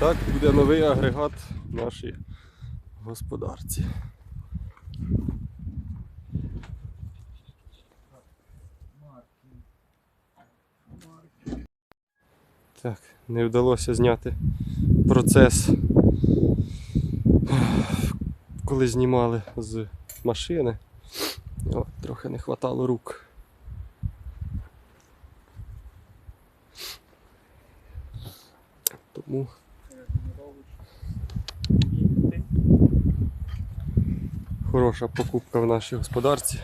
Так буде новий агрегат в нашій господарці. Так, не вдалося зняти процес, коли знімали з машини. От, трохи не хватало рук. Тому хороша покупка в нашій господарці.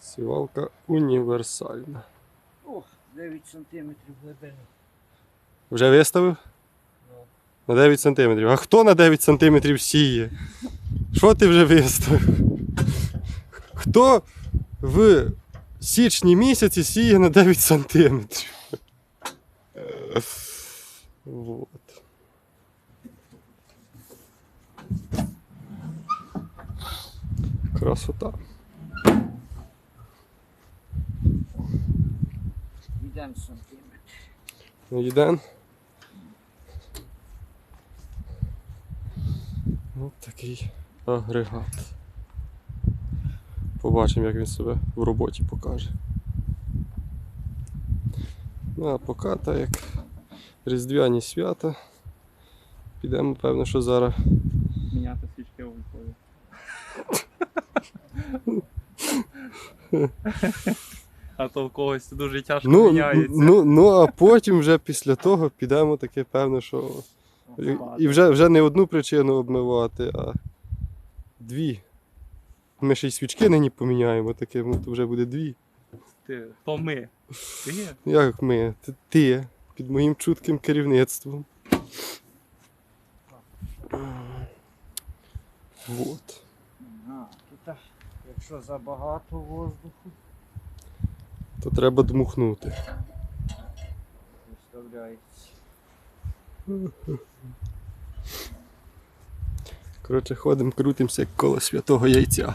Сівалка універсальна. О, 9 сантиметрів глибини. Вже виставив? Ну. На 9 сантиметрів. А хто на 9 сантиметрів сіє? Що ти вже виставив? Хто в січні місяці сіє на 9 сантиметрів? Вот. Красота. Йдемо сантиметр. Йден. Ось такий агрегат. Побачимо, як він себе в роботі покаже. Ну а поки так як різдвяні свята. Підемо, певно, що зараз. Міняти свічки у. А то в когось дуже тяжко Ну, міняється. ну, ну, а потім вже після того підемо таке, певно, що. І, і вже, вже не одну причину обмивати, а дві. Ми ще й свічки нині поміняємо, таке, ну, то вже буде дві. Ти, то ми. Ти? Як ми? Ти, ти під моїм чутким керівництвом. Вот. Ага, тут, якщо забагато воздуху, То треба дмухнути. виставляється. Коротше, ходимо, крутимося як коло святого яйця.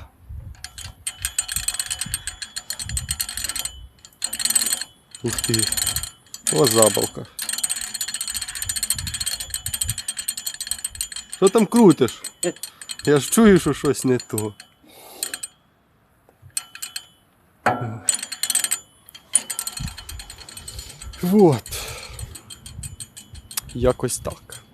Ух ти. О, забавка. Що там крутиш? Я ж чую, що щось не то. Вот. Якось так.